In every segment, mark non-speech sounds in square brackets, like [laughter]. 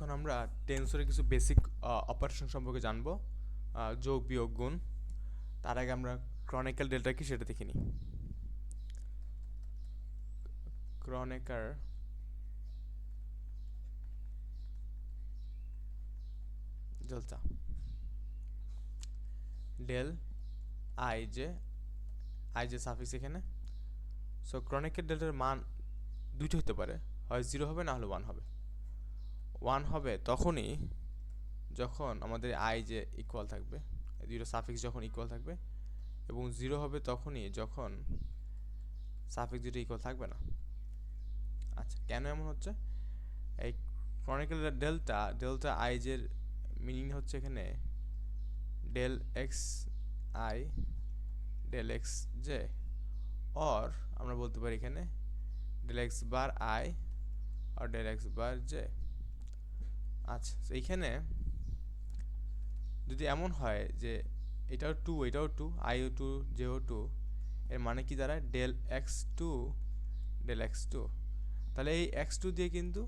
এখন আমরা টেন্সরের কিছু বেসিক অপারেশন সম্পর্কে জানব। যোগ, বিয়োগ, গুণ। তার আগে আমরা ক্রনিক্যাল ডেল্টা কি সেটা দেখে নিই। Kronecker delta del I J I J suffix এখানে। সো ক্রনিকের ডেল্টার মান দুইটা হতে পারে। হয় জিরো হবে না হলে ওয়ান হবে। ওয়ান হবে তখনই যখন আমাদের আই যে ইকুয়াল থাকবে দুটো সাফিক্স যখন ইকুয়াল থাকবে এবং জিরো হবে তখনই যখন সাফিক্স দুটো ইকুয়াল থাকবে না। আচ্ছা কেন এমন হচ্ছে? এই ক্রনিক্যাল ডেল্টা ডেল্টা আইজের মিনিং হচ্ছে এখানে del X I del X J or আমরা বলতে পারি এখানে ডেল এক্স বার আই আর ডেল এক্স বার জে আচ্ছা এইখানে যদি এমন হয় যে এটাও টু এটাও টু আইও টু জেও টু এর মানে কি দাঁড়ায়? Del X two del X two তাহলে এই এক্স টু দিয়ে কিন্তু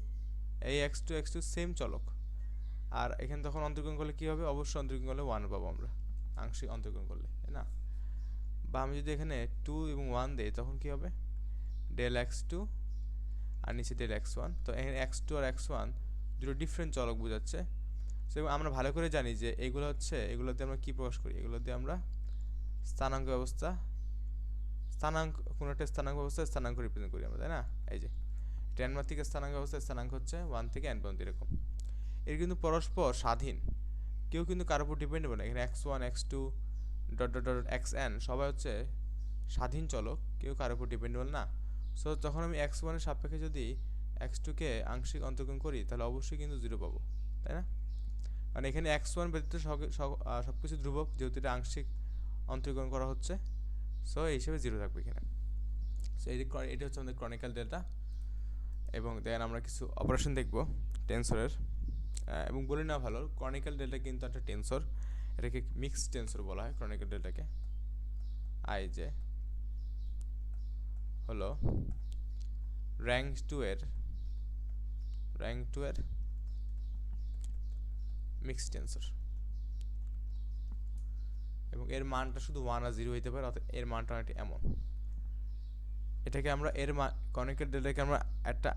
এই X two X two same চলক। আর এখানে তখন অন্তর্গ্রহণ করলে কী হবে? অবশ্যই অন্তর্গ্রহণ করলে ওয়ান পাবো আমরা। আংশিক অন্তর্গ্রহণ করলে, তাই না? বা আমি যদি এখানে টু এবং ওয়ান দিই, তখন কী হবে? ডেল এক্স টু আর নিচে ডেল এক্স ওয়ান তো এখানে এক্স টু আর এক্স ওয়ান দুটো ডিফারেন্ট চলক বোঝাচ্ছে। সো আমরা ভালো করে জানি যে এগুলো হচ্ছে এগুলো দিয়ে আমরা কী প্রকাশ করি? এগুলো দিয়ে আমরা স্থানাঙ্ক ব্যবস্থা, স্থানাঙ্ক, কোনো একটা স্থানাঙ্ক ব্যবস্থা স্থানাঙ্ক রিপ্রেজেন্ট করি আমরা, তাই না? এই যে টেন মার থেকে স্থানাঙ্ক ব্যবস্থা স্থানাঙ্ক হচ্ছে ওয়ান থেকে এন পর্যন্ত এরকম। এর কিন্তু পরস্পর স্বাধীন। কেউ কিন্তু কারোর উপর ডিপেন্ডেবল না। এখানে X one X two dot dot dot X N সবাই হচ্ছে স্বাধীন চলক। কেউ কারোর উপর ডিপেন্ডেবল না। সো যখন আমি এক্স ওয়ানের সাপেক্ষে যদি এক্স টুকে আংশিক অন্তর্গ্রহণ করি, তাহলে অবশ্যই কিন্তু জিরো পাবো, তাই না? মানে এখানে এক্স ওয়ান ব্যতীত সব কিছু ধ্রুবক, যেহেতু এটা আংশিক অন্তর্গ্রহণ করা হচ্ছে সো এই হিসেবে জিরো থাকবে এখানে। সো এই এটা হচ্ছে আমাদের ক্রনিক্যাল ডেল্টা এবং দেন আমরা কিছু অপারেশন দেখব টেন্সরের এবং বলে নেওয়া ভালো ক্রনিক্যাল ডেল্টা কিন্তু একটা টেন্সর এটাকে মিক্সড টেন্সর বলা হয় ক্রনিক্যাল ডেল্টাকে আই যে হলো র্যাঙ্ক টু এর র্যাঙ্ক টু এর মিক্সড টেন্সর এবং এর মানটা শুধু ওয়ান আর জিরো হইতে পারে, অর্থাৎ এর মানটা অনেকটা এমন। এটাকে আমরা এর কনিক্যাল ডেটাকে আমরা একটা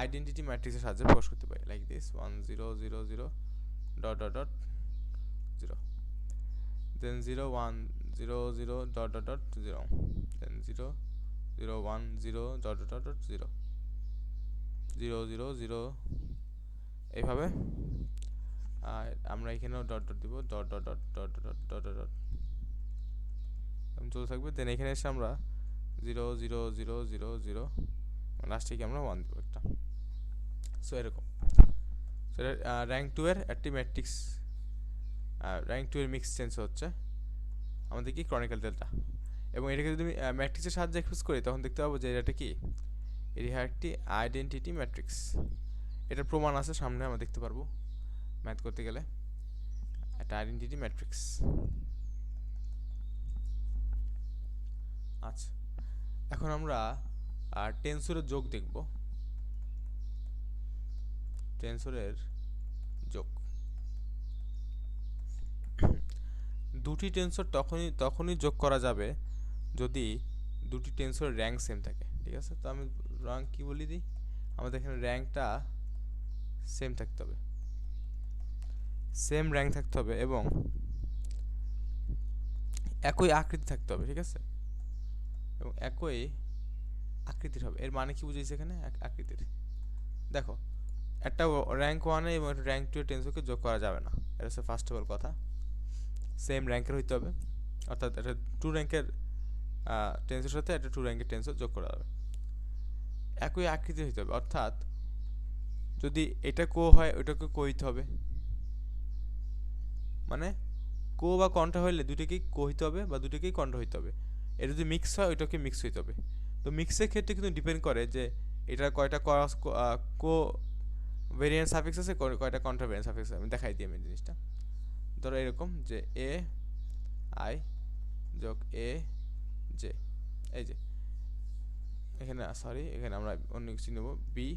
আইডেন্টিটি ম্যাট্রিক্সের সাহায্যে প্রকাশ করতে পারি। Like this one zero zero zero dot dot dot zero then zero one zero zero dot dot dot zero then zero zero one zero dot dot dot zero zero zero zero এইভাবে। আর আমরা এখানেও dot dot দিব, dot dot dot dot dot dot dot চলতে থাকবে। Then এখানে এসে আমরা zero zero zero zero zero লাস্টে গিয়ে আমরা ওয়ান দেবো একটা। সো এরকম। সো র্যাঙ্ক টু এর একটি ম্যাট্রিক্স র্যাঙ্ক টু এর মিক্স চেঞ্জ হচ্ছে। আমাদের কি? ক্রনিক্যাল ডেলটা এবং এটাকে যদি ম্যাট্রিক্সের সাহায্যে এক্সপ্রেস করি, তখন দেখতে পাবো যে এটা কি? এটি একটি আইডেন্টিটি ম্যাট্রিক্স। এটার প্রমাণ আছে, সামনে আমরা দেখতে পারব। ম্যাথ করতে গেলে। একটা আইডেন্টিটি ম্যাট্রিক্স। আচ্ছা এখন আমরা টেন্সরের যোগ দেখব। টেন্সরের যোগ। দুটি টেন্সর তখনই তখনই যোগ করা যাবে যদি দুটি টেন্সরের র্যাঙ্ক সেম থাকে, ঠিক আছে? তো আমি র্যাঙ্ক কি বলি দিই? আমাদের এখানে র্যাঙ্কটা সেম থাকতে হবে। সেম র্যাঙ্ক থাকতে হবে এবং একই আকৃতি থাকতে হবে, ঠিক আছে? এবং একই আকৃতির হবে। এর মানে কি বুঝেছি এখানে? আকৃতির। দেখো, একটা র্যাঙ্ক ওয়ানে এবং একটা র্যাঙ্ক টু টেন্সরকে যোগ করা যাবে না। এটা হচ্ছে ফার্স্ট অফ অল কথা। সেম র্যাঙ্কের হইতে হবে। অর্থাৎ একটা টু র্যাঙ্কের টেন্সের সাথে একটা টু র্যাঙ্কের টেন্সর যোগ করা যাবে। একই আকৃতির হইতে হবে। অর্থাৎ যদি এটা কো হয়, ওইটাকে কো হইতে হবে। মানে কো বা কণ্ঠ হইলে দুটোকেই কো হইতে হবে বা দুটোকেই কণ্ঠ হইতে হবে। এটা যদি মিক্স হয়, ওইটাকে মিক্স হইতে হবে। তো মিক্সের ক্ষেত্রে কিন্তু ডিপেন্ড করে যে এটা কয়টা কো ভেরিয়েন্ট সাফিক্স আছে, কয়- কয়টা কন্ট্রা ভেরিয়েন্ট সাফিক্স আছে। আমি দেখাই দিই আমি জিনিসটা। ধরো এরকম যে এ আই যোগ এ জে এই যে এখানে সরি এখানে আমরা অন্য কিছু নেব বি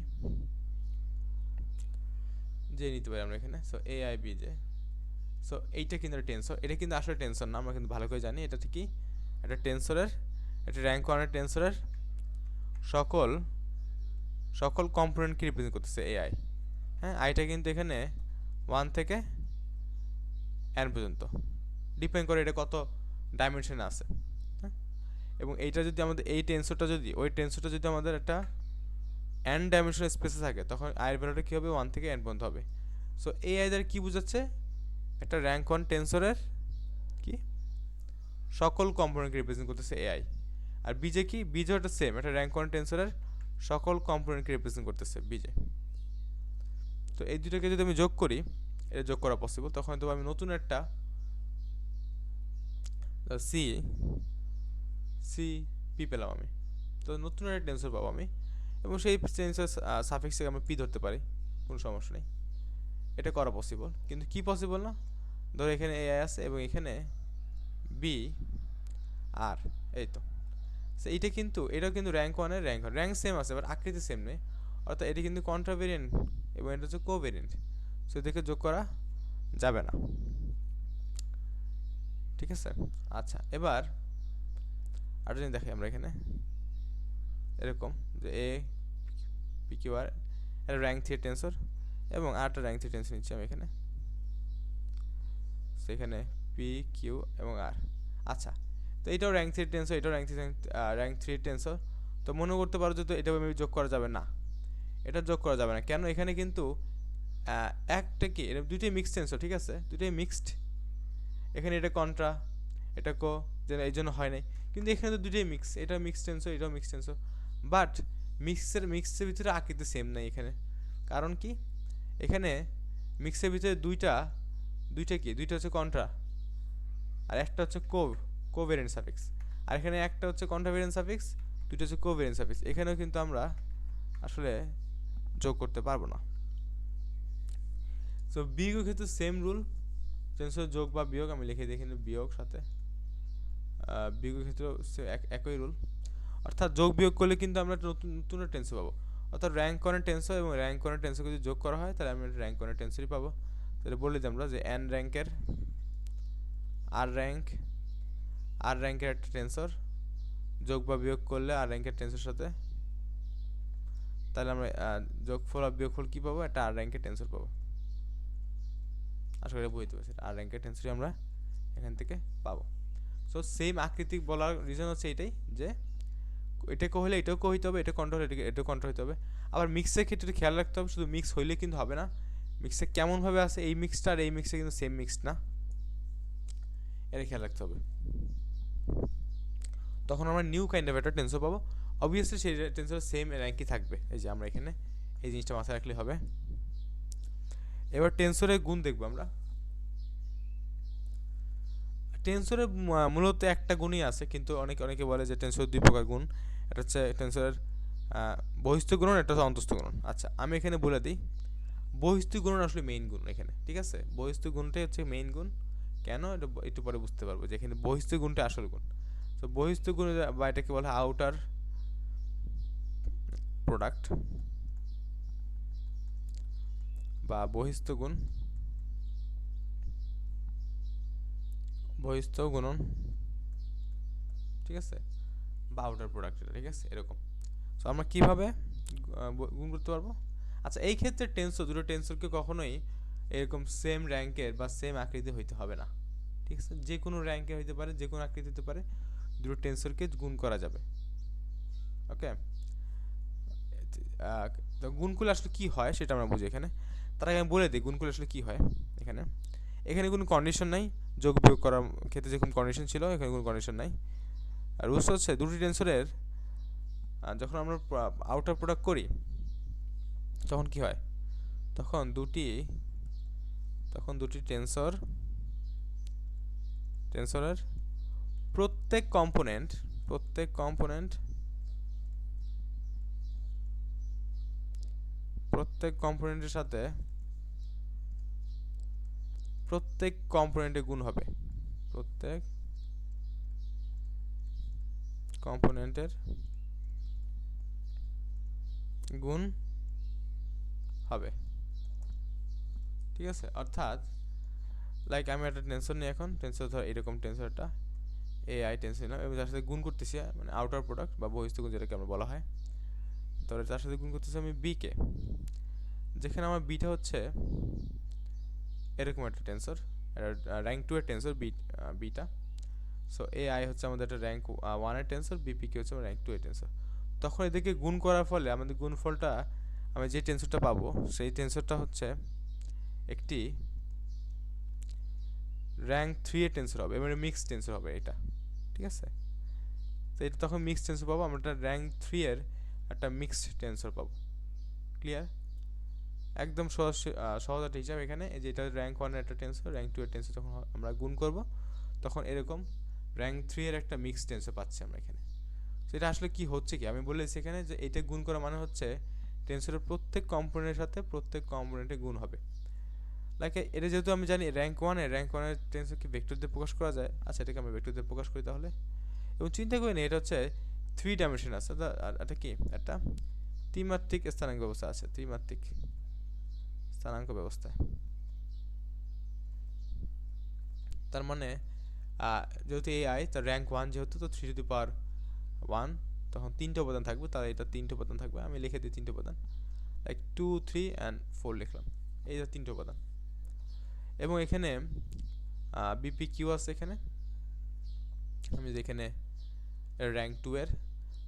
যে নিতে পারি আমরা এখানে সো এ আই বি যে সো এইটা কিন্তু টেন্সর এটা কিন্তু আসলে টেন্সর না, আমরা কিন্তু ভালো করে জানি, এটা কি? একটা টেন্সরের একটা র্যাঙ্ক ওয়ানের টেন্সরের সকল সকল কম্পোনেন্টকে রিপ্রেজেন্ট করতেছে এআই হ্যাঁ? আইটা কিন্তু এখানে ওয়ান থেকে এন পর্যন্ত। ডিপেন্ড করে এটা কত ডাইমেনশনে আছে। এবং এইটা যদি আমাদের, এই টেন্সরটা যদি, ওই টেন্সরটা যদি আমাদের একটা এন ডাইমেনশনাল স্পেসে থাকে, তখন আয়ের ভ্যালুটা কী হবে? ওয়ান থেকে এন পর্যন্ত হবে। সো এই দ্বারা কী বোঝাচ্ছে? একটা র্যাঙ্ক ওয়ান টেন্সরের কি? সকল কম্পোনেন্টকে রিপ্রেজেন্ট করতেছে এআই আর বিজে কি? বিজে ওটা সেম একটা র্যাঙ্ক ওয়ান টেন্সরের সকল কম্পোনেন্টকে রিপ্রেজেন্ট করতেছে বিজে তো এই দুটোকে যদি আমি যোগ করি, এটা যোগ করা পসিবল তখন তো আমি নতুন একটা সি সি, পি পেলাম আমি। তো নতুন একটা টেন্সর পাবো আমি। এবং সেই টেন্সর থেকে আমি পি ধরতে পারি। কোনো সমস্যা নেই। এটা করা পসিবল কিন্তু কি পসিবল না? ধরো এখানে এ আছে এবং এখানে বি, আর, এই তো। এইটা কিন্তু, এটাও কিন্তু র্যাঙ্ক ওয়ানের র্যাঙ্ক ওয়ান র্যাঙ্ক সেম আছে বাট আকৃতি সেম নেই। অর্থাৎ এটা কিন্তু কন্ট্রাভেরিয়েন্ট এবং এটা হচ্ছে কোভেরিয়েন্ট সো এদেরকে যোগ করা যাবে না। ঠিক আছে? আচ্ছা এবার আরেকটা জিনিস দেখি আমরা এখানে, এরকম, যে এ পি কিউ আর এটা র্যাঙ্ক থ্রি টেন্সর এবং আরেকটা র্যাঙ্ক থ্রি টেন্সর নিচ্ছি আমি এখানে। সেখানে পি কিউ এবং আর আচ্ছা তো এটাও র্যাঙ্ক থ্রি টেন্সর এটাও rank three rank three tensor তো মনে করতে পারো যে তো এটা যোগ করা যাবে না। এটা যোগ করা যাবে না। কেন? এখানে কিন্তু একটা কি দুইটাই মিক্সড টেন্সর ঠিক আছে? দুইটাই মিক্সড এখানে এটা কন্ট্রা এটা কো যেন এই জন্য হয় নাই। কিন্তু এখানে তো দুটোই মিক্স এটা মিক্স টেন্সর এটাও মিক্স টেন্সর বাট মিক্সের মিক্সের ভিতরে আকৃতি সেম নাই এখানে। কারণ কি? এখানে মিক্সের ভিতরে দুইটা দুইটা কি? দুইটা হচ্ছে কন্ট্রা আর একটা হচ্ছে কো কোভেরিয়েন্ট সাফিক্স আর এখানে একটা হচ্ছে কন্ট্রাভেরিয়েন্ট সাফিক্স দুইটা হচ্ছে কোভেরিয়েন্ট সাফিক্স এখানেও কিন্তু আমরা আসলে যোগ করতে পারব না। সো বিয়োগের ক্ষেত্রে সেম রুল টেন্সর যোগ বা বিয়োগ, আমি লিখে দেখি বিয়োগ সাথে। বিয়োগের ক্ষেত্রেও একই রুল অর্থাৎ যোগ বিয়োগ করলে কিন্তু আমরা নতুন নতুন টেন্সর পাবো। অর্থাৎ র্যাঙ্ক কনের টেন্সর এবং র্যাঙ্ক কনের টেন্সরকে যদি যোগ করা হয়, তাহলে আমি র্যাঙ্ক কনের টেন্সরই পাবো। তাহলে বলে দিই আমরা যে এন র্যাঙ্কের আর র্যাঙ্ক আর র্যাঙ্কের একটা টেন্সর যোগ বা বিয়োগ করলে আর র্যাঙ্কের টেন্সর সাথে, তাহলে আমরা যোগফল আর বিয়োগফল কী পাবো? একটা আর র্যাঙ্কের টেন্সর পাবো। আশা করি বুঝতে পারছি আর র্যাঙ্কের টেন্সরই আমরা এখান থেকে পাবো। সো সেম আকৃতিক বলার রিজন হচ্ছে এটাই যে, এটা হলে এটাও কো হইতে হবে, এটা কন্ট্রোল এটাকে, এটাও কন্ট্রোল হইতে হবে। আবার মিক্সের ক্ষেত্রে খেয়াল রাখতে হবে, শুধু মিক্স হইলে কিন্তু হবে না। মিক্সে কেমনভাবে আছে, এই মিক্সটা আর এই মিক্সে কিন্তু সেম মিক্স না। এটা খেয়াল রাখতে হবে। তখন আমরা নিউ কাইন্ড অফ একটা টেন্সর পাবো। অবভিয়াসলি সেই টেন্সর সেম র্যাঙ্কই থাকবে। এই যে আমরা এখানে এই জিনিসটা মাথায় রাখলে হবে। এবার টেন্সরের গুণ দেখব আমরা। টেন্সরের মূলত একটা গুণই আছে, কিন্তু অনেকে অনেকে বলে যে টেন্সরের দুই প্রকার গুণ। এটা হচ্ছে টেন্সরের বহিস্থ গুণন, এটা হচ্ছে অন্তস্থ গুণন। আচ্ছা আমি এখানে বলে দিই, বহিস্থ গুণন আসলে মেইন গুণ এখানে, ঠিক আছে? বহিস্থ গুণটাই হচ্ছে মেইন গুণ। কেন? এটা একটু পরে বুঝতে পারব যে এখানে বহিস্থ গুণটা আসল গুণ। তো বহিস্থ গুণ বা এটাকে বলে আউটার প্রোডাক্ট বা বহিস্থ গুণ। বহিস্থ গুণন। ঠিক আছে? বা আউটার প্রোডাক্ট ঠিক আছে? এরকম। সো আমরা কীভাবে গুণ করতে পারব? আচ্ছা এই ক্ষেত্রে টেন্সর দুটো টেন্সরকে কখনোই এরকম সেম র্যাঙ্কের বা সেম আকৃতি হইতে হবে না। ঠিক আছে? যে কোনো র্যাঙ্কে হইতে পারে, যে কোনো আকৃতি হতে পারে, দুটো টেন্সরকে গুণ করা যাবে। ওকে তো গুণকুল আসলে কী হয় সেটা আমরা বুঝি এখানে। তার আগে আমি বলে দিই, গুণকুল আসলে কী হয় এখানে? এখানে কোনো কন্ডিশন নাই। যোগ বিয়োগ করার ক্ষেত্রে যেরকম কন্ডিশন ছিল, এখানে কোনো কন্ডিশন নাই। আর রুলস হচ্ছে দুটি টেন্সরের যখন আমরা আউটার প্রোডাক্ট করি, তখন কি হয়? তখন দুটি তখন দুটি টেন্সর টেন্সরের প্রত্যেক কম্পোনেন্ট প্রত্যেক কম্পোনেন্ট প্রত্যেক কম্পোনেন্টের সাথে প্রত্যেক কম্পোনেন্টে গুণ হবে। প্রত্যেক কম্পোনেন্টের গুণ হবে। ঠিক আছে? অর্থাৎ লাইক আমি একটা টেন্সর নিই এখন। টেন্সর ধর এরকম টেন্সরটা এ আই টেন্সর নিলাম এবং তার সাথে গুণ করতেছি মানে আউটার প্রোডাক্ট বা বহিস্থ গুণ যেটাকে আমরা বলা হয়। তো তার সাথে গুণ করতেছি আমি বিকে যেখানে আমার বিটা হচ্ছে এরকম একটা টেন্সর র্যাঙ্ক টু এর tensor B beta so A I হচ্ছে আমাদের একটা র্যাঙ্ক ওয়ানের টেন্সর বিপিকে হচ্ছে র্যাঙ্ক টু এর টেন্সর তখন এদেরকে গুণ করার ফলে আমাদের গুণফলটা, আমি যে টেন্সরটা পাবো, সেই টেন্সরটা হচ্ছে একটি র্যাঙ্ক থ্রি এর টেন্সর হবে এবারে মিক্স টেন্সর হবে এটা, ঠিক আছে? তো এটা তখন মিক্স টেন্সর পাবো, আমরা একটা র্যাঙ্ক থ্রি এর একটা মিক্সড টেন্সর পাবো ক্লিয়ার একদম সহজ সহজ একটা হিসাব এখানে। যে এটা র্যাঙ্ক ওয়ানের একটা টেন্সর র্যাঙ্ক টু এর টেন্সর যখন আমরা গুণ করব, তখন এরকম র্যাঙ্ক থ্রি এর একটা মিক্স টেন্সর পাচ্ছি আমরা এখানে। সেটা আসলে কি হচ্ছে কি? আমি বলেছি এখানে যে এটা গুণ করা মানে হচ্ছে টেন্সরের প্রত্যেক কম্পোনেন্টের সাথে প্রত্যেক কম্পোনেন্টে গুণ হবে। লাইক এটা যেহেতু আমি জানি র্যাঙ্ক ওয়ানে র্যাঙ্ক ওয়ানের টেন্সর কি ভেক্টর দিয়ে প্রকাশ করা যায় আচ্ছা এটাকে আমি ভেক্টর দিয়ে প্রকাশ করি তাহলে। এবং চিন্তা করি এটা হচ্ছে থ্রি ডাইমেনশন আছে। এটা কি? একটা ত্রিমাত্রিক স্থানাঙ্ক ব্যবস্থা আছে, ত্রিমাত্রিক। স্থানাঙ্ক ব্যবস্থায়। তার মানে যেহেতু এই আই তার র্যাঙ্ক ওয়ান যেহেতু তো three to the power one তখন তিনটে উপাদান থাকবে তাহলে এটা তিনটে উপাদান থাকবে। আমি লিখে দিই তিনটে উপাদান। Like two three and four লিখলাম। এই যে তিনটে উপাদান। এবং এখানে বিপি কিউ আছে এখানে। আমি যেখানে র্যাঙ্ক টু এর,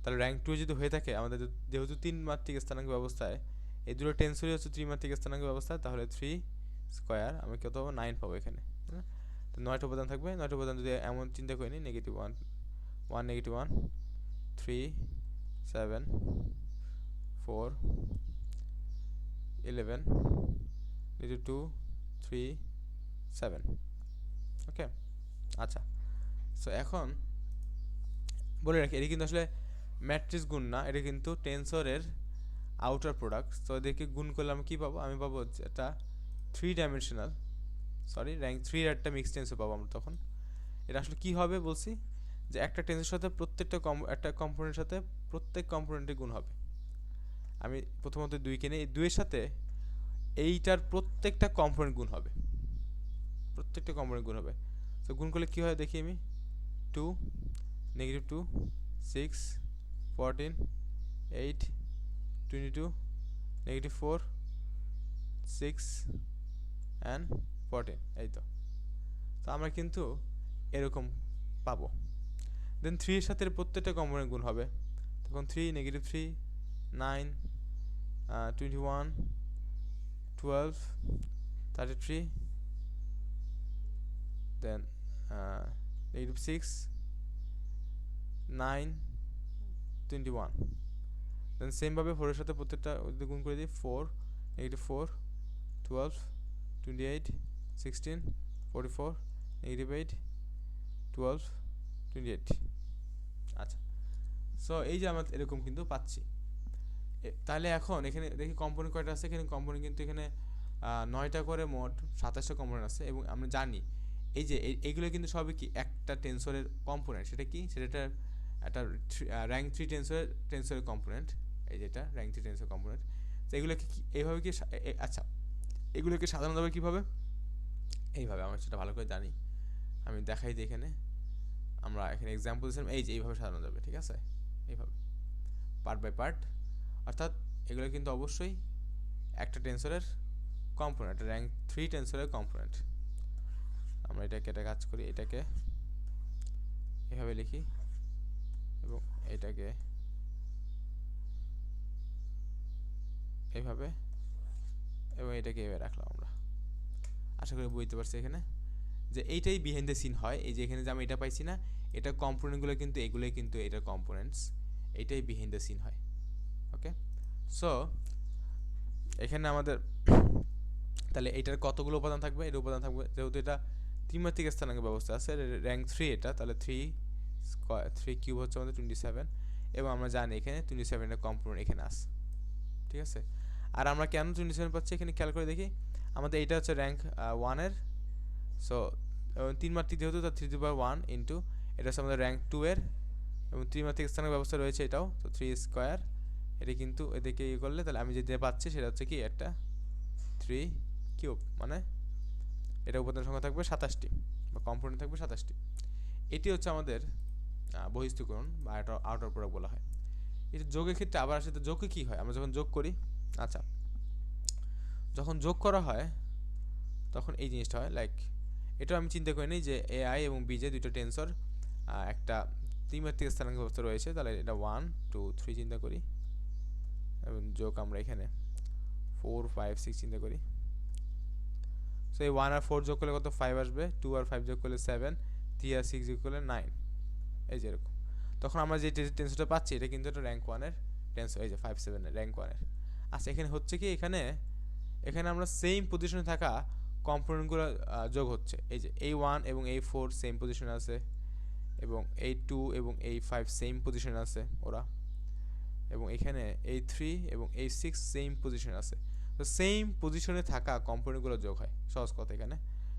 তাহলে র্যাঙ্ক টু যদি হয়ে থাকে, আমাদের যেহেতু তিন মাত্রিক স্থানাঙ্ক ব্যবস্থায় এই দুটো টেন্সরই হচ্ছে ত্রিমাত্রিক স্থানাঙ্ক ব্যবস্থা, তাহলে থ্রি স্কোয়ার আমি কত পাবো? নাইন পাবো এখানে হ্যাঁ? তো নয়টা উপাদান থাকবে, নয়টা উপাদান যদি এমন চিন্তা করি নি negative one one negative one three seven four eleven negative two three seven okay আচ্ছা সো এখন বলে রাখি, এটা কিন্তু আসলে ম্যাট্রিক্স গুণ না, এটা কিন্তু টেন্সরের আউটার প্রোডাক্ট তো এদেরকে গুণ করলে আমি কী পাবো? আমি পাবো এটা থ্রি ডাইমেনশনাল সরি র্যাঙ্ক থ্রির একটা মিক্স টেন্সও পাবো আমরা তখন। এটা আসলে কী হবে বলছি? যে একটা টেন্সের সাথে প্রত্যেকটা কম একটা কম্পোনেন্টের সাথে প্রত্যেক কম্পোনেন্টে গুণ হবে। আমি প্রথমত দুই কিনে, এই দুইয়ের সাথে এইটার প্রত্যেকটা কম্পোনেন্ট গুণ হবে। প্রত্যেকটা কম্পোনেন্ট গুণ হবে। তো গুণ করলে কী হয় দেখি আমি? Two negative two six fourteen eight twenty two negative four six and fourteen এই তো। তো আমরা কিন্তু এরকম পাবো। দেন থ্রির সাথে প্রত্যেকটা কম্পোনেন্ট গুণ হবে। তখন three negative three nine twenty one twelve thirty three then negative six nine twenty one then সেমভাবে ফোরের সাথে প্রত্যেকটা গুণ করে দিই four negative four twelve twenty eight sixteen forty four negative eight twelve twenty eight আচ্ছা। সো এই যে আমরা এরকম কিন্তু পাচ্ছি। তাহলে এখন এখানে দেখি কম্পোনেন্ট কয়টা আছে? এখানে কম্পোনেন্ট কিন্তু এখানে নয়টা করে মোট সাতাশটা কম্পোনেন্ট আছে এবং আমরা জানি এই যে এইগুলো কিন্তু সবই কি একটা টেন্সরের কম্পোনেন্ট সেটা কি? সেটা একটা র্যাঙ্ক থ্রি টেন্সরের টেন্সরের কম্পোনেন্ট এই যেটা র্যাঙ্ক থ্রি টেন্সর কম্পোনেন্ট তো এগুলোকে কি, এইভাবে কি আচ্ছা এগুলোকে সাধারণভাবে কীভাবে? এইভাবে, আমরা সেটা ভালো করে জানি। আমি দেখাই দিই এখানে। আমরা এখানে এক্সাম্পল দিয়েছিলাম, এই যে এইভাবে সাজানো যাবে, ঠিক আছে? এইভাবে পার্ট বাই পার্ট অর্থাৎ এগুলো কিন্তু অবশ্যই একটা টেন্সরের কম্পোনেন্ট র্যাঙ্ক থ্রি টেন্সরের কম্পোনেন্ট আমরা এটাকে এটা কাজ করি, এটাকে এভাবে লিখি এবং এটাকে এইভাবে এবং এটাকে এভাবে রাখলাম আমরা। আশা করি বুঝতে পারছি এখানে। যে এইটাই বিহাইন্ড দ্য সিন হয়। এই যে এখানে যে আমি এটা পাইছি না, এটা কম্পোনেন্টগুলো কিন্তু, এগুলোই কিন্তু এটার কম্পোনেন্টস এইটাই বিহাইন্ড দ্য সিন হয়। ওকে সো এখানে আমাদের [coughs] তাহলে এটার কতগুলো উপাদান থাকবে? এর উপাদান থাকবে, যেহেতু এটা ত্রিমাত্রিক স্থানাঙ্ক ব্যবস্থা আছে র্যাঙ্ক থ্রি এটা, তাহলে থ্রি স্কোয়ার থ্রি কিউব হচ্ছে আমাদের টোয়েন্টি সেভেন এবং আমরা জানি এখানে টোয়েন্টি সেভেনের কম্পোনেন্ট এখানে আছে। ঠিক আছে? আর আমরা কেন টোয়েন্টি সেভেন পাচ্ছি এখানে খেয়াল করে দেখি। আমাদের এটা হচ্ছে র্যাঙ্ক ওয়ানের সো তিন মাত্রিক যেহেতু, তার three to power one into এটা হচ্ছে আমাদের র্যাঙ্ক টু এর। এবং ত্রিমাত্রিক স্থানের ব্যবস্থা রয়েছে এটাও, তো থ্রি স্কোয়ার এটা কিন্তু এদিকে ইয়ে করলে, তাহলে আমি যেটা পাচ্ছি সেটা হচ্ছে কি, একটা থ্রি কিউব মানে এটা উপাদান সংখ্যা থাকবে সাতাশটি, বা কম্পোনেন্ট থাকবে সাতাশটি। এটি হচ্ছে আমাদের বহিস্থীকরণ, বা আউটার প্রোডাক্ট বলা হয়। এটা যোগের ক্ষেত্রে আবার আসে, তো যোগে কী হয়? আমরা যখন যোগ করি আচ্ছা। যখন যোগ করা হয়, তখন এই জিনিসটা হয় লাইক এটা আমি চিন্তা করি নিই যে এ আই এবং বি যে দুটো টেন্সর একটা ত্রিমাত্রিক স্থানাঙ্ক ব্যবস্থা রয়েছে, তাহলে এটা ওয়ান টু থ্রি চিন্তা করি। এবং যোগ আমরা এখানে ফোর ফাইভ সিক্স চিন্তা করি। সো এই ওয়ান আর ফোর যোগ করলে কত? ফাইভ আসবে। টু আর ফাইভ যোগ করলে সেভেন থ্রি আর সিক্স যোগ করলে নাইন এই যে এরকম। তখন আমরা যে টেন্সরটা পাচ্ছি, এটা কিন্তু একটা র্যাঙ্ক ওয়ানের টেন্সর এই যে ফাইভ সেভেনের র্যাঙ্ক ওয়ানের আচ্ছা এখানে হচ্ছে কি, এখানে এখানে আমরা সেম পজিশনে থাকা কম্পোনেন্টগুলো যোগ হচ্ছে। এই যে এই ওয়ান এবং এই ফোর সেম পজিশনে আছে এবং এই টু এবং এই ফাইভ সেম পজিশনে আছে ওরা এবং এখানে এই থ্রি এবং এই সিক্স সেম পজিশনে আছে। তো সেম পজিশনে থাকা কম্পোনেন্টগুলো যোগ হয়। সহজ কথা এখানে।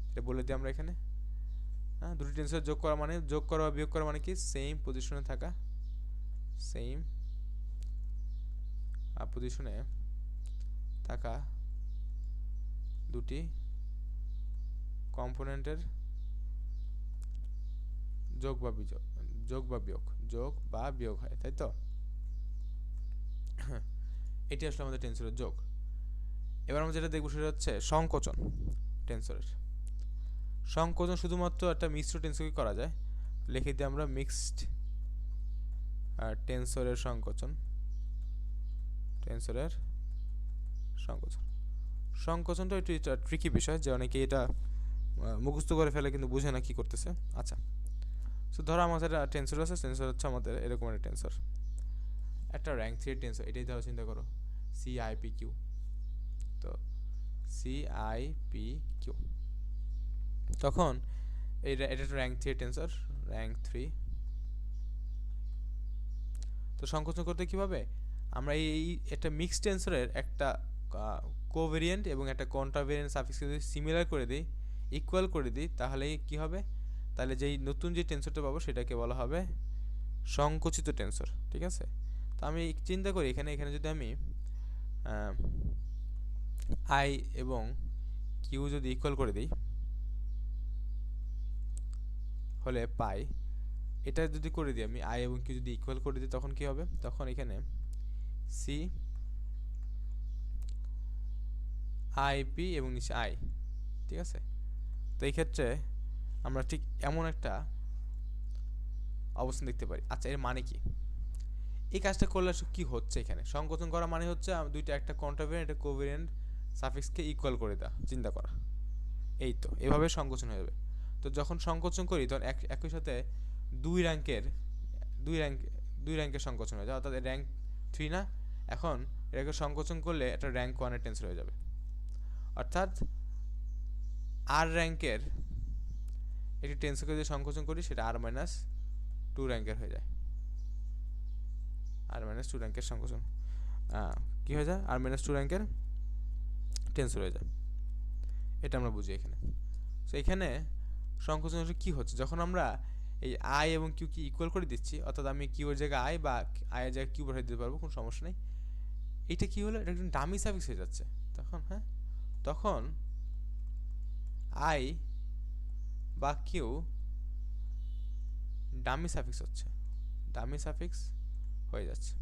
এটা বলে দিই আমরা এখানে। হ্যাঁ দুটি টেন্সর যোগ করা মানে যোগ করা বা বিয়োগ করা মানে কি? সেম পজিশনে থাকা সেম পজিশনে থাকা দুটি কম্পোনেন্টের যোগ বা বিযোগ যোগ বা বিয়োগ, যোগ বা বিয়োগ হয়, তাই তো? এটি আসলে আমাদের টেন্সরের যোগ। এবার আমরা যেটা দেখব সেটা হচ্ছে সংকোচন টেন্সরের। সংকোচন শুধুমাত্র একটা মিশ্র টেন্সরকে করা যায়। লিখে দিই আমরা মিক্সড টেন্সরের সংকোচন, টেন্সরের সংকোচন। সংকোচনটা একটু ট্রিকি বিষয় যে অনেকে এটা মুখস্থ করে ফেলে কিন্তু বুঝে না কি করতেছে। আচ্ছা সো ধরো আমাদের টেন্সর আছে টেন্সর হচ্ছে আমাদের এরকম একটা টেন্সর একটা র্যাঙ্ক থ্রি টেন্সর এটাই ধরো চিন্তা করো সি আই পি কিউ তো সি আই পি কিউ তখন এটা এটা rank three tensor rank three তো সংকোচন করতে কীভাবে? আমরা এই এই একটা মিক্সড টেন্সরের একটা কোভেরিয়েন্ট এবং একটা কন্ট্রাভেরিয়েন্ট সাফিক্স যদি সিমিলার করে দিই ইকুয়াল করে দিই, তাহলে কি হবে? তাহলে যেই নতুন যে টেন্সরটা পাবো, সেটাকে বলা হবে সংকুচিত টেন্সর ঠিক আছে? তো আমি চিন্তা করি, এখানে এখানে যদি আমি আই এবং কিউ যদি ইকুয়াল করে দিই, হলে পাই, এটা যদি করে দিই আমি আই এবং কিউ যদি ইকুয়াল করে দিই, তখন কি হবে? তখন এখানে সি আই পি এবং নিচে আই, ঠিক আছে? তো এই ক্ষেত্রে আমরা ঠিক এমন একটা অবস্থান দেখতে পারি। আচ্ছা এর মানে কি? এই কাজটা করলে কি হচ্ছে এখানে? সংকোচন করা মানে হচ্ছে দুইটা একটা কন্ট্রাভেরিয়েন্ট একটা কোভেরিয়েন্ট সাফিক্সকে ইকুয়াল করে দেওয়া, চিন্তা করা। এই তো, এভাবে সংকোচন হয়ে যাবে। তো যখন সংকোচন করি, তখন এক, একই সাথে দুই র্যাঙ্কের দুই র্যাঙ্ক দুই র্যাঙ্কের সংকোচন হয়ে যায় অর্থাৎ র্যাঙ্ক থ্রি না, এখন এটাকে সংকোচন করলে একটা র্যাঙ্ক ওয়ানের টেন্সর হয়ে যাবে। অর্থাৎ আর র্যাঙ্কের একটি টেন্সরকে যদি সংকোচন করি, সেটা আর মাইনাস টু র্যাঙ্কের হয়ে যায়। আর মাইনাস টু র্যাঙ্কের সংকোচন। কি হয়ে যায়? আর মাইনাস টু র্যাঙ্কের টেন্সর হয়ে যায়। এটা আমরা বুঝি এখানে। তো এখানে সংকোচন কী হচ্ছে? যখন আমরা এই আই এবং কিউ কি ইকুয়াল করে দিচ্ছি, অর্থাৎ আমি কিউ এর জায়গায় আই বা আই এর জায়গায় কিউ বসাই দিতে পারব, কোনো সমস্যা নেই। এটা কি হলো? এটা একদম ডামি সাফিক্স হয়ে যাচ্ছে। তখন হ্যাঁ? তখন আই বা কিউ ডামি সাফিক্স হচ্ছে। ডামি সাফিক্স হয়ে যাচ্ছে।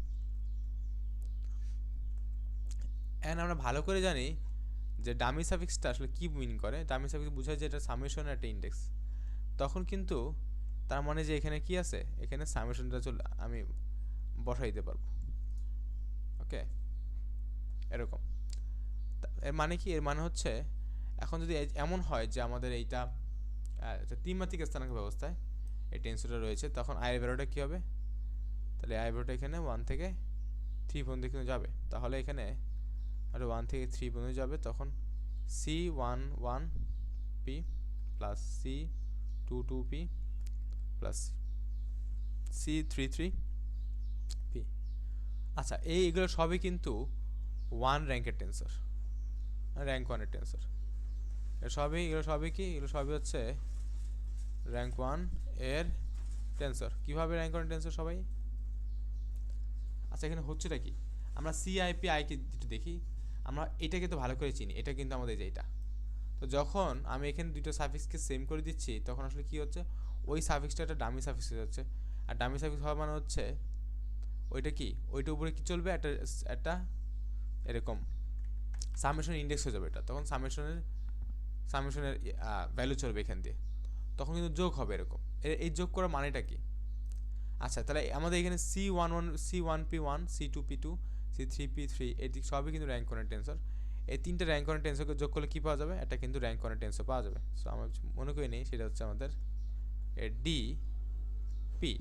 অ্যান্ড আমরা ভালো করে জানি যে ডামি সাফিক্সটা আসলে কী মিন করে। ডামি সাফিক্স বোঝায় যে এটা সামেশন একটা ইন্ডেক্স তখন কিন্তু তার মানে যে এখানে কি আছে? এখানে সামেশনটা চলে, আমি বসাই দিতে পারব। ওকে এরকম। এর মানে কি? এর মানে হচ্ছে, এখন যদি এমন হয় যে আমাদের এইটা ত্রিমাত্রিক স্থানাঙ্ক ব্যবস্থায় এই টেন্সরটা রয়েছে, তখন আয়ের ভ্যালুটা কী হবে? তাহলে আয়ের ভ্যালুটা এখানে ওয়ান থেকে থ্রি পর্যন্ত কিন্তু যাবে। তাহলে এখানে আর ওয়ান থেকে থ্রি পর্যন্ত যাবে, তখন C one one P plus C two two P plus C three three P আচ্ছা এইগুলো সবই কিন্তু ওয়ান র্যাঙ্কের টেন্সর র্যাঙ্ক ওয়ানের টেন্সর সবই, এগুলো সবই কি? এগুলো সবই হচ্ছে র্যাঙ্ক ওয়ানের টেন্সর কীভাবে র্যাঙ্ক ওয়ান টেন্সর সবাই? আচ্ছা এখানে হচ্ছেটা কি? আমরা সিআইপি আইকে দেখি। আমরা এটাকে তো ভালো করে চিনি, এটা কিন্তু আমাদের যে এটা তো যখন আমি এখানে দুটো সাফিক্সকে সেম করে দিচ্ছি, তখন আসলে কি হচ্ছে? ওই সাফিক্সটা একটা ডামি সাফিক্স যাচ্ছে। আর ডামি সাফিক্স হওয়া মানে হচ্ছে, ওইটা কি? ওইটার উপরে কি চলবে? একটা একটা এরকম। সামেশন ইন্ডেক্স হয়ে যাবে এটা। তখন সামেশনের সামেশনের ভ্যালু চলবে এখান দিয়ে। তখন কিন্তু যোগ হবে এরকম। এই যোগ করার মানেটা কি? আচ্ছা তাহলে আমাদের এখানে C one one C one P one C two P two C three P three এটি সবই কিন্তু র্যাঙ্ক করেন টেন্সর এই তিনটে র্যাঙ্ক করেন টেন্সরকে যোগ করলে কী পাওয়া যাবে? এটা কিন্তু র্যাঙ্ক করেন টেন্সর পাওয়া যাবে। সো আমার মনে করি নেই, সেটা হচ্ছে আমাদের D P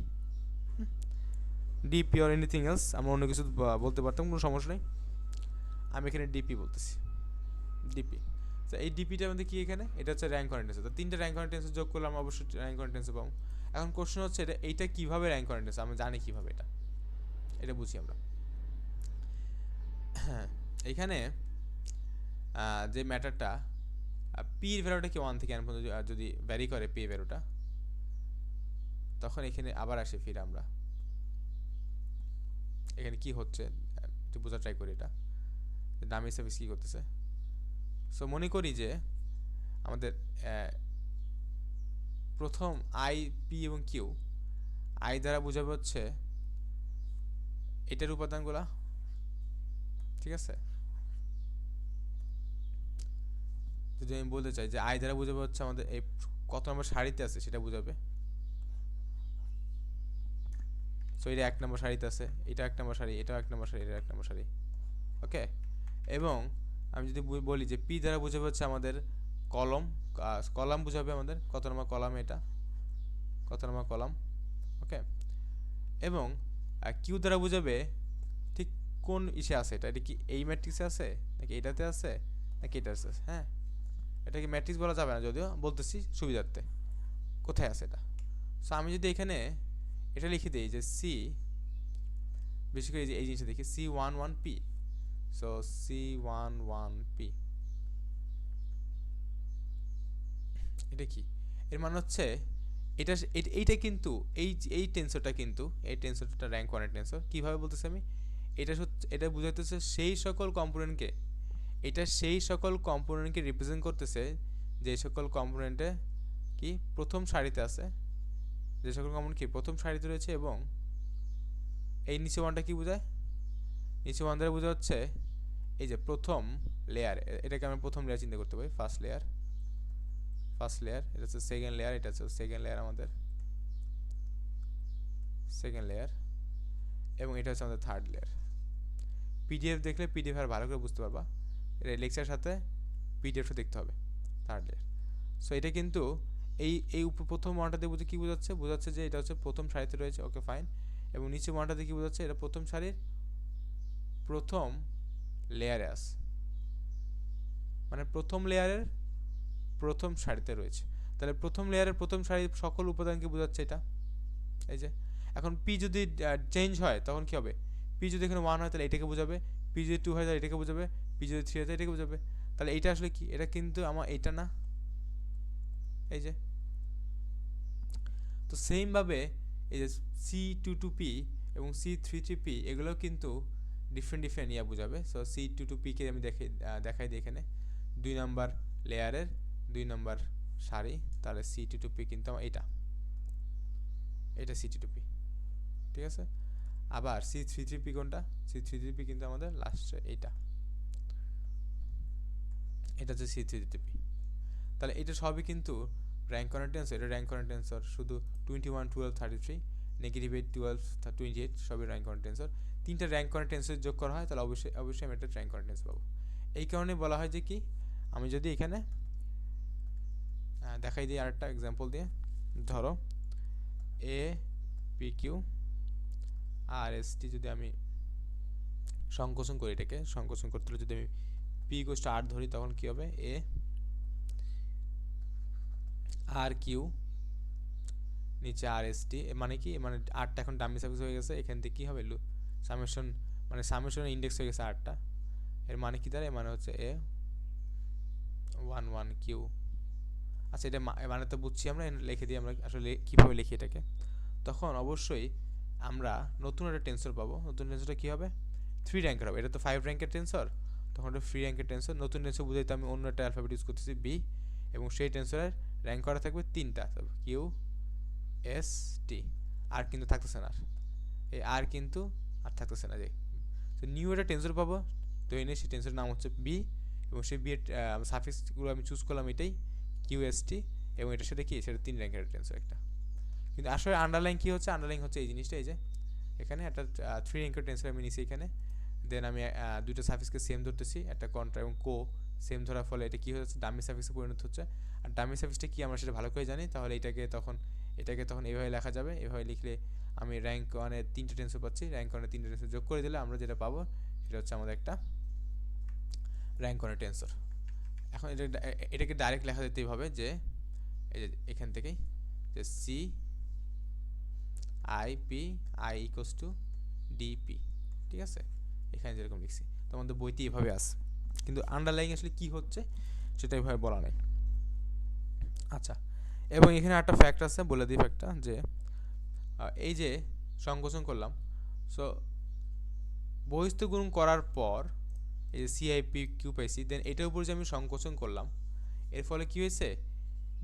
DP or anything else আমরা অন্য কিছু বলতে পারতাম, কোনো সমস্যা নেই। আমি এখানে ডিপি বলতেছি। ডিপি তো এই ডিপিটার মধ্যে কি এখানে? এটা হচ্ছে র্যাঙ্ক কন্টেন্স তো তিনটে র্যাঙ্ক কন্টেন্স যোগ করলে আমরা অবশ্যই র্যাঙ্ক কন্টেন্স পাবো। এখন কোশ্চেন হচ্ছে এটা এইটা কীভাবে র্যাঙ্ক কন্টেন্স আমরা জানি কীভাবে এটা। এটা বুঝি আমরা। হ্যাঁ এইখানে আহ, যে ম্যাটারটা পির ভ্যালুটা কি ওয়ান থেকে এন পর্যন্ত যদি- যদি ভ্যারি করে পি ভ্যালুটা তখন এখানে আবার আসে ফিরে আমরা। এখানে কি হচ্ছে? একটু বোঝার ট্রাই করি এটা। ডামি সার্ভিস কী করতেছে? সো মনে করি যে আমাদের প্রথম আই, পি এবং কিউ, আই দ্বারা বোঝাবে হচ্ছে এটার উপাদানগুলা, ঠিক আছে? যদি আমি বলতে চাই যে আই দ্বারা বোঝাবে হচ্ছে আমাদের এই কত নম্বর শাড়িতে আছে সেটা বোঝাবে। সো এটা এক নম্বর শাড়িতে আছে এটা এক নম্বর শাড়ি, এটাও এক নম্বর শাড়ি এটা এক নম্বর শাড়ি ওকে এবং আমি যদি বলি যে পি দ্বারা বোঝাবে হচ্ছে আমাদের কলম কলাম বোঝাবে আমাদের, কত নম্বর কলাম এটা? কত নম্বর কলাম? ওকে? এবং কিউ দ্বারা বোঝাবে ঠিক কোন ইসে আছে এটা? এটা কি এই ম্যাট্রিক্সে আছে? নাকি এটাতে আছে? নাকি এটা আছে? হ্যাঁ? এটা কি ম্যাট্রিক্স বলা যাবে না যদিও? বলতেছি সুবিধার্থে। কোথায় আছে এটা? সো, আমি যদি এখানে এটা লিখে দিই যে সি বেশি করে এই জিনিসটা দেখি, C one one P. One P এটা কি? এর মানে হচ্ছে, এটা এইটা কিন্তু, এই এই টেন্সরটা কিন্তু, এই টেন্সরটা র্যাঙ্ক ওয়ানের টেন্সর কীভাবে বলতেছি আমি? এটা এটা বুঝাইতেছে সেই সকল কম্পোনেন্টকে এটা সেই সকল কম্পোনেন্টকে রিপ্রেজেন্ট করতেছে, যে সকল কম্পোনেন্টে কি? প্রথম সারিতে আছে, যে সকল কম্পোনেন্ট কি? প্রথম সারিতে রয়েছে এবং এই নিচে ওয়ানটা কি বোঝায়? নিচে ওয়ান দ্বারা বোঝা হচ্ছে এই যে প্রথম লেয়ার এটাকে আমরা প্রথম লেয়ার চিন্তা করতে পারি ফার্স্ট লেয়ার ফার্স্ট লেয়ার এটা হচ্ছে সেকেন্ড লেয়ার এটা হচ্ছে সেকেন্ড লেয়ার আমাদের সেকেন্ড লেয়ার এবং এটা হচ্ছে আমাদের থার্ড লেয়ার পিডিএফ দেখলে পিডিএফ আর ভালো করে বুঝতে পারবা, এটা লেকচারের সাথে পিডিএফটা দেখতে হবে থার্ড লেয়ার সো এটা কিন্তু এই এই প্রথম ওয়ানটাতে বুঝে কী বোঝাচ্ছে? বোঝাচ্ছে যে এটা হচ্ছে প্রথম সারিতে রয়েছে ওকে ফাইন এবং নিচে ওয়ানটাতে কী বোঝাচ্ছে? এটা প্রথম সারির প্রথম লেয়ারে আস মানে প্রথম লেয়ারের প্রথম সারিতে রয়েছে। তাহলে প্রথম লেয়ারের প্রথম সারির সকল উপাদানকে বোঝাচ্ছে এটা। এই যে, এখন পি যদি চেঞ্জ হয়, তখন কি হবে? পি যদি এখানে ওয়ান হয়, তাহলে এটাকে বোঝাবে। পি যদি টু হয়, তাহলে এটাকে বোঝাবে। পি যদি থ্রি হয়, তাহলে এটাকে বোঝাবে। তাহলে এইটা আসলে কি? এটা কিন্তু আমার এইটা না। এই যে, তো সেমভাবে এই যে সি টু টু পি এবং সি থ্রি থ্রি পি এগুলোও কিন্তু ডিফারেন্ট ডিফারেন্ট ইয়া বোঝাবে। সো সি টু টু পিকে আমি দেখে দেখাই দিই এখানে। দুই নাম্বার লেয়ারের দুই নাম্বার সারি, তাহলে সি টু টু পি কিন্তু আমার এটা। এটা সি টু টু পি ঠিক আছে? আবার সি থ্রি থ্রি পি কোনটা? সি থ্রি থ্রি পি কিন্তু আমাদের লাস্টে এইটা এটা। হচ্ছে সি থ্রি থ্রি পি তাহলে এটা সবই কিন্তু র্যাঙ্ক করার টেন্সর এটা র্যাঙ্ক করার টেন্সর শুধু twenty one twelve thirty three negative eight twelve twenty eight সবই র্যাঙ্ক করার টেন্সর তিনটা র্যাঙ্ক করার টেন্সর যোগ করা হয়, তাহলে অবশ্যই অবশ্যই আমি একটা র্যাঙ্ক করার টেন্স পাবো। এই কারণে বলা হয় যে কি, আমি যদি এখানে দেখাই দিই আরেকটা এক্সাম্পল দিয়ে, ধরো A P Q R S T যদি আমি সংকোচন করি এটাকে, সংকোচন করতে হলে যদি আমি পি কোষ্টা আর ধরি, তখন কি হবে? এ আর কিউ নিচে আর এস টি মানে কি? মানে আটটা এখন ডামি সার্ভিস হয়ে গেছে, এখান থেকে কী হবে? সামেশন মানে সামেশনের ইন্ডেক্স হয়ে গেছে আটটা। এর মানে কী দাঁড়ায়? মানে হচ্ছে এ ওয়ান ওয়ান কিউ। আচ্ছা এটা মানে তো বুঝছি আমরা লিখে দিই আমরা আসলে কীভাবে লিখি এটাকে। তখন অবশ্যই আমরা নতুন একটা টেন্সর পাবো। নতুন টেন্সরটা কী হবে? থ্রি র্যাঙ্কের হবে। এটা তো ফাইভ র্যাঙ্কের টেন্সর তখন ওটা ফ্রি র্যাঙ্কের টেন্সর নতুন টেন্সর বুঝাইতে আমি অন্য একটা অ্যালফাবেট ইউজ করতেছি বি এবং সেই টেন্সরের র্যাঙ্ক করা থাকবে তিনটা। কিউ এস টি আর কিন্তু থাকতেছে না আর। এই আর কিন্তু আর থাকতেছে না যে তো নিউ একটা টেন্সর পাবো, তো এনে সেই টেন্সরের নাম হচ্ছে বি এবং সেই বি এর সাফিক্সগুলো আমি চুজ করলাম এটাই কিউ এস টি এবং এটার সাথে কি? সেটা তিন র্যাঙ্কের টেন্সর একটা। কিন্তু আসলে আন্ডারলাইন কী হচ্ছে? আন্ডারলাইন হচ্ছে এই জিনিসটা, এই যে এখানে একটা থ্রি র্যাঙ্কের টেন্সর আমি নিছি এখানে। দেন আমি দুইটা সাফিক্সকে সেম ধরতেছি, একটা কন্ট্রা এবং কো সেম ধরার ফলে এটা কী হচ্ছে ডামি সাফিক্সে পরিণত হচ্ছে। আর ডামি সাফিক্সটা কি আমরা সেটা ভালো করে জানি, তাহলে এটাকে তখন এটাকে তখন এইভাবে লেখা যাবে, এভাবে লিখলে আমি র্যাঙ্ক ওয়ানের তিনটে টেন্সর পাচ্ছি। র্যাঙ্ক ওয়ানের তিনটে টেন্সর যোগ করে দিলে আমরা যেটা পাবো, সেটা হচ্ছে আমাদের একটা র্যাঙ্ক ওয়ানের টেন্সর এখন এটা এটাকে ডাইরেক্ট লেখা যেতে হবে যে, এই যে এখান থেকেই, যে C I P I equals to DP ঠিক আছে? এখানে যেরকম লিখছি। তোমাদের বইতে এভাবে আছে। কিন্তু আন্ডারলাইন আসলে কি হচ্ছে, সেটা এভাবে বলা নেই। আচ্ছা এবং এখানে একটা ফ্যাক্ট আছে, বলে দিই ফ্যাক্টটা যে এই যে সংকোচন করলাম সো বহিস্থ গুণ করার পর, এই যে সিআইপি কিউ পাইছি দেন এটার উপর যে আমি সংকোচন করলাম, এর ফলে কি হয়েছে?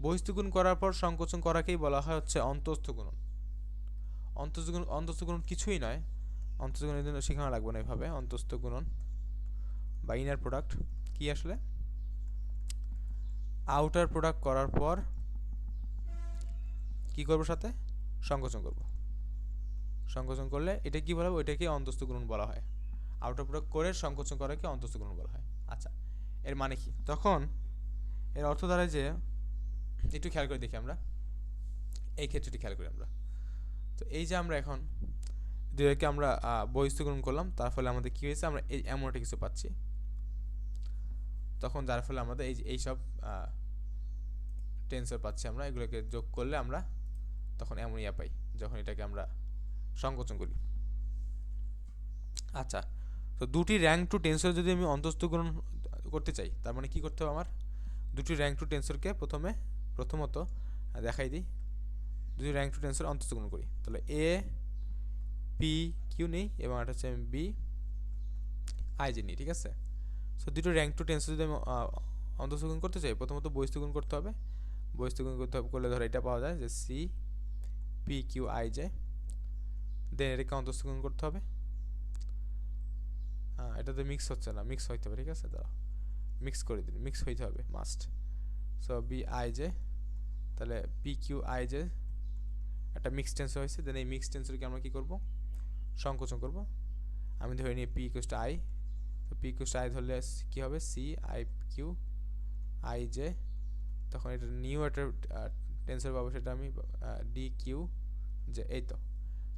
বহিস্থ গুণ করার পর সংকোচন করাকেই বলা হয় হচ্ছে অন্তস্থ গুণন অন্তস্থ গুণ, অন্তস্থ গুণন কিছুই নয়। অন্তস্থ গুণনের জন্য শেখানো লাগবে না এভাবে, অন্তস্থ গুণন বা ইনার প্রোডাক্ট কি আসলে? আউটার প্রোডাক্ট করার পর, কি করব সাথে? সংকোচন করব। সংকোচন করলে এটা কি বলা হবে? ওইটাকে অন্তস্থ গুণন বলা হয়। আউটার প্রোডাক্ট করে সংকোচন করাকে অন্তস্থ গুণন বলা হয়। আচ্ছা এর মানে কি? তখন এর অর্থ দাঁড়ায় যে, একটু খেয়াল করে দেখি আমরা। এই ক্ষেত্রটি খেয়াল করি আমরা। তো এই যে আমরা এখন দুইকে আমরা বহিস্থগুণ করলাম, তার ফলে আমাদের কী হয়েছে? আমরা এই, এমন একটা কিছু পাচ্ছি। তখন যার ফলে আমাদের এই এইসব টেন্সর পাচ্ছি আমরা। এগুলোকে যোগ করলে আমরা তখন ইয়া পাই যখন এটাকে আমরা সংকোচন করি। আচ্ছা তো দুটি র্যাঙ্ক টু টেন্সর যদি আমি অন্তস্থগুণ করতে চাই, তার মানে কি করতে হবে আমার? দুটি র্যাঙ্ক টু টেন্সরকে প্রথমে, প্রথমত দেখাই দিই। দুটি র্যাঙ্ক টু টেন্সর অন্তস্থগুণ করি। তাহলে এ পি কিউ নেই এবং এটা হচ্ছে আমি বি আই জে নিই, ঠিক আছে? সো দুটো র্যাঙ্ক টু টেন্সর যদি আমি অন্তস্থগুণ করতে চাই, প্রথমত বহিস্থগুণ করতে হবে। বহিস্থগুণ করতে হবে, করলে ধরো এটা পাওয়া যায় যে C P Q I J then এটাকে অন্তস্থগুণ করতে হবে। হ্যাঁ এটাতে মিক্স হচ্ছে না মিক্স হইতে হবে, ঠিক আছে? দাঁড়াও মিক্স করে দিন মিক্স হইতে হবে must so B I J তাহলে পি কিউ আই জে একটা মিক্স টেন্সর হয়েছে দেন এই মিক্স টেন্সরকে আমরা কী করব? সংকোচন করব। আমি ধরে নিই পি ইকুয়াস টু আই তো পি ইকুয়াস টু আই ধরলে কী হবে? C I Q I J তখন এটা নিউ একটা টেন্সর পাবো সেটা আমি ডি কিউ যে এই তো।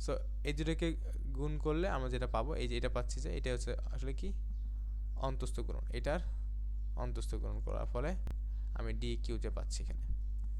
সো এই দুটোকে গুণ করলে আমরা যেটা পাবো, এই যে এটা পাচ্ছি যে, এটা হচ্ছে আসলে কি? অন্তস্থ গুণন এটার অন্তস্থ গুণন করার ফলে আমি ডি কিউ যে পাচ্ছি এখানে।